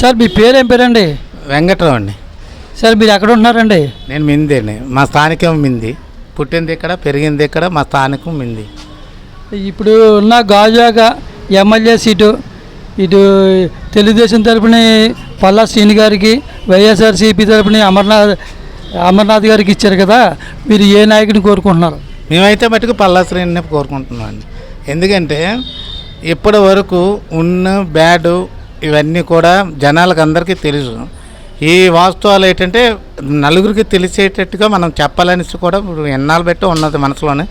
Sir మీ పేరు ఏం పేరండి? వెంకట్రావు అండి. సార్ మీరు ఎక్కడ ఉంటున్నారండి? నేను మింది అండి. మా స్థానికం మింది. పుట్టింది ఇక్కడ పెరిగింది ఇక్కడ మా స్థానికం మింది. ఇప్పుడు ఉన్న గాజువాక ఎమ్మెల్యే సీటు ఇటు తెలుగుదేశం తరపున పల్లా శ్రీని గారికి వైఎస్ఆర్సీపీ తరపున అమర్నాథ్ అమర్నాథ్ గారికి ఇచ్చారు కదా మీరు ఏ నాయకుడిని కోరుకుంటున్నారు? మేమైతే మటుకు పల్లాశ్రేణిని కోరుకుంటున్నాం అండి ఎందుకంటే ఇప్పటి వరకు ఉన్న బ్యాడ్ ఇవన్నీ కూడా జనాలకు అందరికీ తెలుసు. ఈ వాస్తవాలు ఏంటంటే నలుగురికి తెలిసేటట్టుగా మనం చెప్పాలనేసి కూడా ఇప్పుడు ఎన్నాళ్ళు బట్టి ఉన్నది మనసులోనే.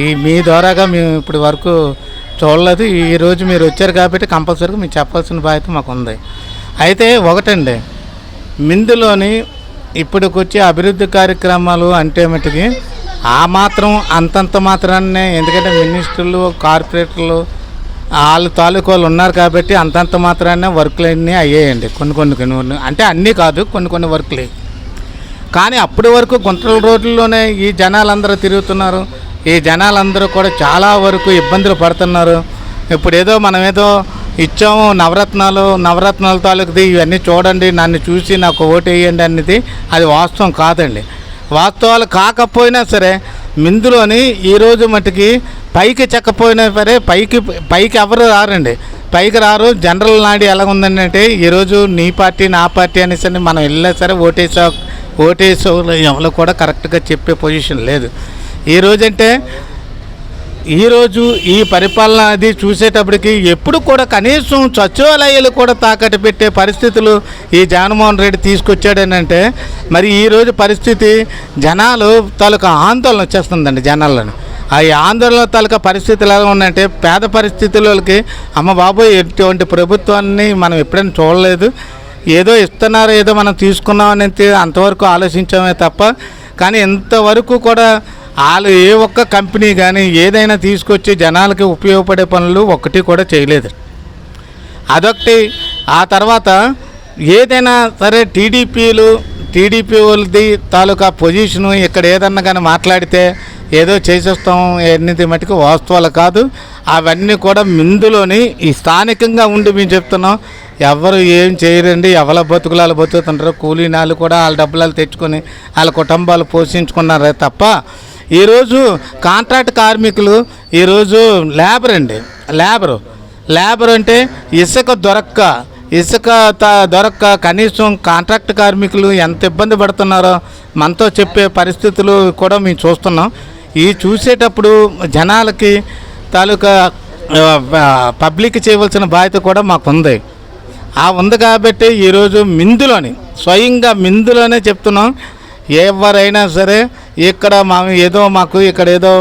ఈ మీ ద్వారాగా మేము ఇప్పుడు వరకు చూడలేదు. ఈ రోజు మీరు వచ్చారు కాబట్టి కంపల్సరీగా మీరు చెప్పాల్సిన బాధ్యత మాకు ఉంది. అయితే ఒకటండి మిందులోని ఇప్పటికొచ్చే అభివృద్ధి కార్యక్రమాలు అంటే మటుకి ఆ మాత్రం అంతంత మాత్రాన్నే ఎందుకంటే మినిస్టర్లు కార్పొరేటర్లు వాళ్ళు తాలూకు వాళ్ళు ఉన్నారు కాబట్టి అంతంత మాత్రాన్నే వర్క్లు అన్నీ అయ్యాయండి. కొన్ని కొన్ని కొన్ని అంటే అన్నీ కాదు కొన్ని కొన్ని వర్క్లు కానీ అప్పటి వరకు గుంటల రోడ్లలోనే ఈ జనాలందరూ తిరుగుతున్నారు. ఈ జనాలందరూ కూడా చాలా వరకు ఇబ్బందులు పడుతున్నారు. ఇప్పుడు ఏదో మనం ఏదో ఇచ్చాము నవరత్నాలు నవరత్నాల తాలూకుది ఇవన్నీ చూడండి నన్ను చూసి నాకు ఓటు వేయండి అనేది అది వాస్తవం కాదండి. వాస్తవాలు కాకపోయినా సరే మిందులోని ఈరోజు మటుకి పైకి చెక్కపోయినా సరే పైకి పైకి ఎవరు రారండి. పైకి రారు. జనరల్ నాడి ఎలా ఉందంటే ఈరోజు నీ పార్టీ నా పార్టీ అనేసి మనం వెళ్ళినా సరే ఓటేసా ఓటేసే ఎవరు కూడా కరెక్ట్గా చెప్పే పొజిషన్ లేదు. ఈ రోజంటే ఈరోజు ఈ పరిపాలన అది చూసేటప్పటికి ఎప్పుడు కూడా కనీసం సచివాలయాలు కూడా తాకట్టు పెట్టే పరిస్థితులు ఈ జగన్మోహన్ రెడ్డి తీసుకొచ్చాడనంటే మరి ఈరోజు పరిస్థితి జనాలు తాలూకా ఆందోళన వచ్చేస్తుందండి జనాలను. ఈ ఆందోళన తాలూకా పరిస్థితులు ఎలా ఉన్నాయంటే పేద పరిస్థితులకి అమ్మ బాబోయ్ ఎటువంటి ప్రభుత్వాన్ని మనం ఎప్పుడైనా చూడలేదు. ఏదో ఇస్తున్నారు ఏదో మనం తీసుకున్నాం అనేది అంతవరకు ఆలోచించామే తప్ప కానీ ఇంతవరకు కూడా వాళ్ళు ఏ ఒక్క కంపెనీ కానీ ఏదైనా తీసుకొచ్చి జనాలకి ఉపయోగపడే పనులు ఒకటి కూడా చేయలేదు. అదొకటి. ఆ తర్వాత ఏదైనా సరే టీడీపీలు టీడీపీ వాళ్ళది తాలూకా పొజిషను ఇక్కడ ఏదన్నా కానీ మాట్లాడితే ఏదో చేసేస్తాం ఎన్నిది మటుకు వాస్తవాలు కాదు. అవన్నీ కూడా ముందులోని ఈ స్థానికంగా ఉండి మేము చెప్తున్నాం. ఎవరు ఏం చేయరండి ఎవరి వాళ్ళు బతుకుతుంటారు కూలీనాలు కూడా వాళ్ళ డబ్బులు తెచ్చుకొని వాళ్ళ కుటుంబాలు పోషించుకున్నారే తప్ప ఈరోజు కాంట్రాక్ట్ కార్మికులు ఈరోజు లేబర్ అండి లేబరు. లేబర్ అంటే ఇసుక దొరక్క ఇసుక దొరక్క కనీసం కాంట్రాక్ట్ కార్మికులు ఎంత ఇబ్బంది పడుతున్నారో మనతో చెప్పే పరిస్థితులు కూడా మేము చూస్తున్నాం. ఈ చూసేటప్పుడు జనాలకి తాలూకా పబ్లిక్ చేయవలసిన బాధ్యత కూడా మాకు ఉంది ఆ ఉంది కాబట్టి ఈరోజు మిందులోని స్వయంగా మిందులోనే చెప్తున్నాం. ఎవరైనా సరే ఇక్కడ మా ఏదో మాకు ఇక్కడ ఏదో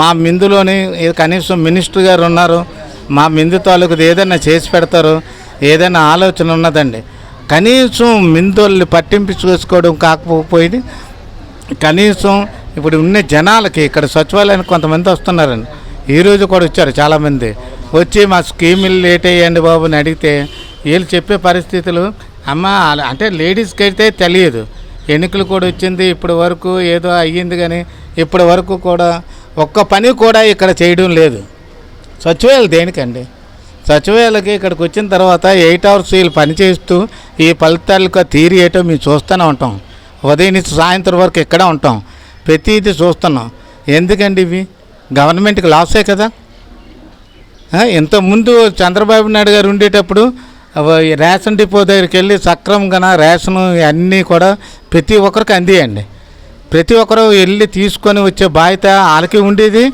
మా మిందులోని కనీసం మినిస్టర్ గారు ఉన్నారు. మా మిందు తాలూకుది ఏదైనా చేసి పెడతారు. ఏదైనా ఆలోచన ఉన్నదండి. కనీసం మిందుల్ని పట్టింపు చూసుకోవడం కాకపోయింది కనీసం ఇప్పుడు ఉన్న జనాలకి ఇక్కడ సచివాలయానికి కొంతమంది వస్తున్నారండి. ఈరోజు కూడా వచ్చారు చాలామంది. వచ్చి మా స్కీములు లేట్ అయ్యండి బాబు అని అడిగితే వీళ్ళు చెప్పే పరిస్థితులు అమ్మ అలా- అంటే లేడీస్కి అయితే తెలియదు. ఎన్నికలు కూడా వచ్చింది ఇప్పటి వరకు ఏదో అయ్యింది కానీ ఇప్పటి వరకు కూడా ఒక్క పని కూడా ఇక్కడ చేయడం లేదు. సచివాలయం దేనికండి? సచివాలయాలకి ఇక్కడికి వచ్చిన తర్వాత ఎయిట్ అవర్స్ వీళ్ళు పనిచేస్తూ ఈ ఫలితాలకు తీరి ఏటో మేము చూస్తూనే ఉంటాం. ఉదయం నుంచి సాయంత్రం వరకు ఇక్కడే ఉంటాం. ప్రతిదీ చూస్తున్నాం. ఎందుకండి ఇవి? గవర్నమెంట్కి లాసే కదా. ఇంతకుముందు చంద్రబాబు నాయుడు గారు ఉండేటప్పుడు రేషన్ డిపో దగ్గరికి వెళ్ళి సక్రమంగా రేషన్ అన్నీ కూడా ప్రతి ఒక్కరికి అందియండి. ప్రతి ఒక్కరు వెళ్ళి తీసుకొని వచ్చే బాధ్యత వాళ్ళకి ఉండేది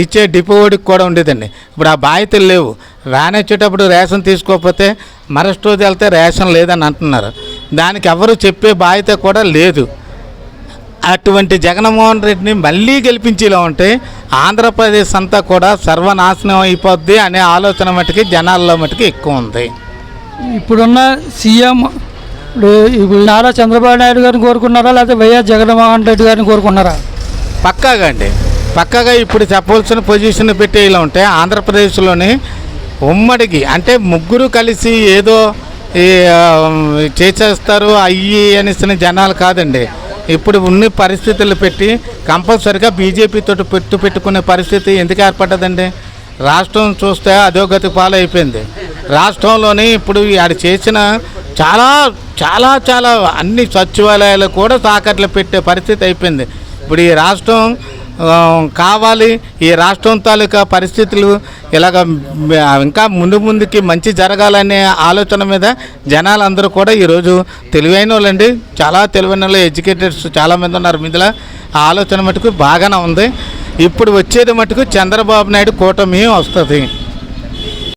ఇచ్చే డిపో వాడికి కూడా ఉండేదండి. ఇప్పుడు ఆ బాధ్యతలు లేవు. వ్యాన్ వచ్చేటప్పుడు రేషన్ తీసుకోకపోతే మరస్ట్ రోజు వెళ్తే రేషన్ లేదని అంటున్నారు. దానికి ఎవరు చెప్పే బాధ్యత కూడా లేదు. అటువంటి జగన్మోహన్ రెడ్డిని మళ్ళీ గెలిపించేలా ఉంటే ఆంధ్రప్రదేశ్ అంతా కూడా సర్వనాశనం అయిపోద్ది అనే ఆలోచన మటుకి జనాల్లో మటుకి ఎక్కువ ఉంది. ఇప్పుడున్న సీఎం ఇప్పుడు నారా చంద్రబాబు నాయుడు గారిని కోరుకున్నారా? లేకపోతే వైఎస్ జగన్మోహన్ రెడ్డి గారిని కోరుకున్నారా? పక్కాగా అండి. పక్కాగా ఇప్పుడు చెప్పవలసిన పొజిషన్ పెట్టి ఇలా ఉంటే ఆంధ్రప్రదేశ్లోని ఉమ్మడికి అంటే ముగ్గురు కలిసి ఏదో చేసేస్తారు అయ్యి అనేసిన జనాలు కాదండి. ఇప్పుడు ఉన్న పరిస్థితులు పెట్టి కంపల్సరిగా బీజేపీతో పెట్టు పెట్టుకునే పరిస్థితి ఎందుకు ఏర్పడ్డదండి? రాష్ట్రం చూస్తే అధోగతి పాలైపోయింది. రాష్ట్రంలోని ఇప్పుడు ఆడు చేసిన చాలా చాలా చాలా అన్ని సచివాలయాలు కూడా తాకట్లు పెట్టే పరిస్థితి అయిపోయింది. ఇప్పుడు ఈ రాష్ట్రం కావాలి. ఈ రాష్ట్రం తాలూకా పరిస్థితులు ఇలాగ ఇంకా ముందు ముందుకి మంచి జరగాలనే ఆలోచన మీద జనాలందరూ కూడా ఈరోజు తెలివైన వాళ్ళండి. చాలా తెలివైన వాళ్ళు ఎడ్యుకేటెడ్స్ చాలామంది ఉన్నారు. ఇందులో ఆ ఆలోచన మటుకు బాగానే ఉంది. ఇప్పుడు వచ్చేది మటుకు చంద్రబాబు నాయుడు కూటమి వస్తుంది.